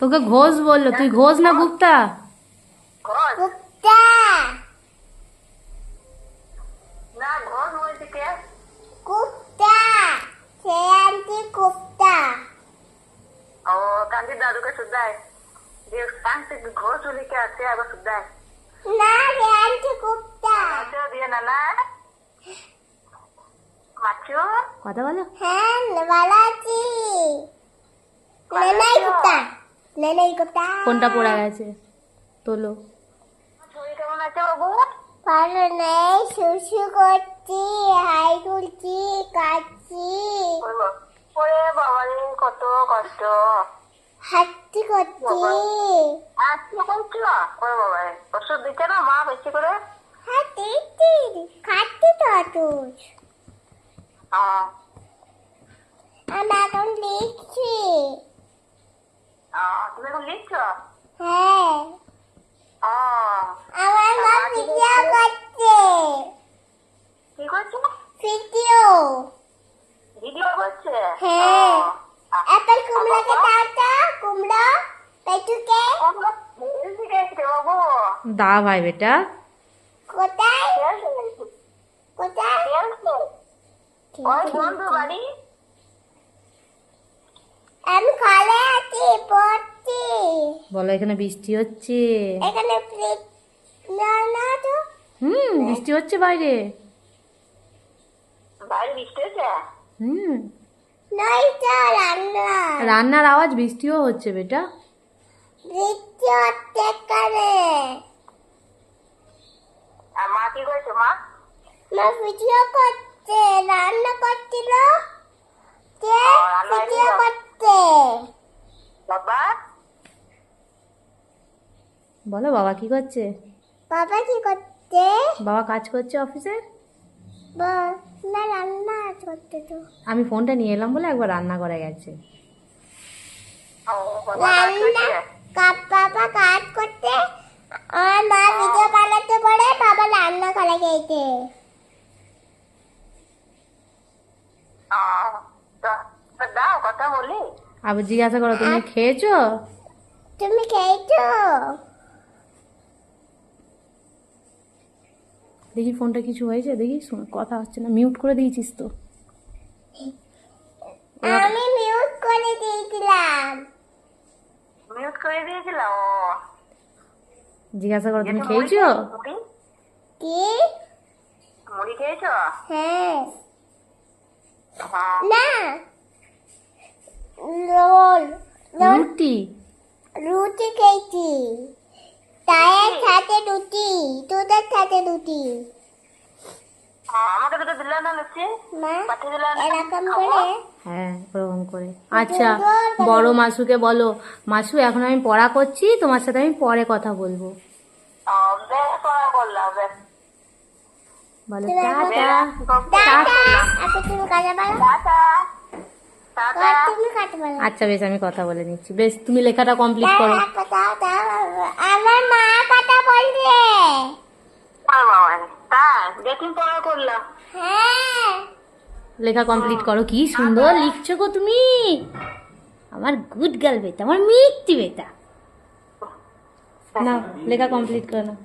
তোকে ঘোষ বললো তুই ঘোষ না গুপ্তা ঘোষ কুত্তা না ঘোষ বলছি কে কুত্তা সে আনটি কুত্তা ও কান্তি দাদুকে শুদ্ধায় যে কান্তি ঘোষ বলি কে আছে আবার শুদ্ধায় না সে আনটি কুত্তা আছে দিয়ে না না মাছু কথা বলো হ্যাঁ ভালো ফোনটা পড়ে গেছে? তোলো। কেমন আছে বাবু? ভালো নেই শুশু করছি হাই তুলছি কাচ্ছি ওরে বাবা কত কষ্ট। হাঁটছি করছি। আজকে করছ ওরে বাবা ওষুধ দিচ্ছে না মা বেশি করে? হ্যাঁ দিচ্ছি। খাচ্ছি তো তুই হ্যাঁ আমি এখন লিখছি হ্যাঁ, তুমি এখন লিখছো হ্যাঁ হ্যাঁ আমার মা ভিডিও করছে কি করছ ভিডিও ভিডিও করছে হ্যাঁ। অ্যাপেল কুমড়োকে দাওটা কুমড়ো পেটুকে? দা ভাই বেটা। কোথায়? কোথায়? ওই বন্ধু বাড়ি? আমি ঘরে আছি পড়ছি। বলো এখানে বৃষ্টি হচ্ছে। এখানে না না তো। হুম বৃষ্টি হচ্ছে বাইরে বাইরে বৃষ্টি হয়েছে হুম নই তো রান্না রান্নার আওয়াজ বৃষ্টিও হচ্ছে বেটা। বৃষ্টি হচ্ছে কানে আর মা কি করেছে মা? মা ভিডিও করছে রান্না করছিল। কে ভিডিও করছে? বাবা? বলো বাবা কি করছে? বাবা কি করছে? বাবা কাজ করছে অফিসে? রান্না করতে তো আমি ফোনটা নিয়ে এলাম বলে একবার রান্না করে গেছে। ও বাবা কাজ করতে? আর মা ভিডিও বানাতে পারে বাবা রান্না করে গেছে আবার জিজ্ঞাসা করো তুমি খেয়েছো? তুমি খেয়েছো? দেখি ফোনটা কিছু হয়েছে দেখি শোন কথা হচ্ছে না মিউট করে দিয়েছিস তো। আমি মিউট করে দিয়েছিলাম। মিউট করে দিয়েছিলাম জিজ্ঞাসা করো তুমি খেয়েছো? কি? মুড়ি খেয়েছো? হ্যাঁ। হ্যাঁ না। Roll roll. রুটি? রুটি খেয়েছি। চায়ের সাথে রুটি দুধের হ্যাঁ, আমাকে দুটো দিলে না লুচি মা পাঠিয়ে দিলে না এরকম করে? হ্যাঁ ওরকম করে। আচ্ছা বড় মাসুকে বলো মাসু এখন আমি পড়া করছি তোমার সাথে আমি পরে কথা বলব। বলো টাটা। আচ্ছা বেশ আমি কথা বলে নিচ্ছি। বেশ তুমি লেখাটা কমপ্লিট করো। আমার মা কথা বলবে দেখুন পড়া করলাম। হ্যাঁ। লেখা কমপ্লিট করো কি সুন্দর লিখছো গো তুমি। আমার গুড গার্ল বেটা আমার মিষ্টি বেটা। না লেখা কমপ্লিট করো না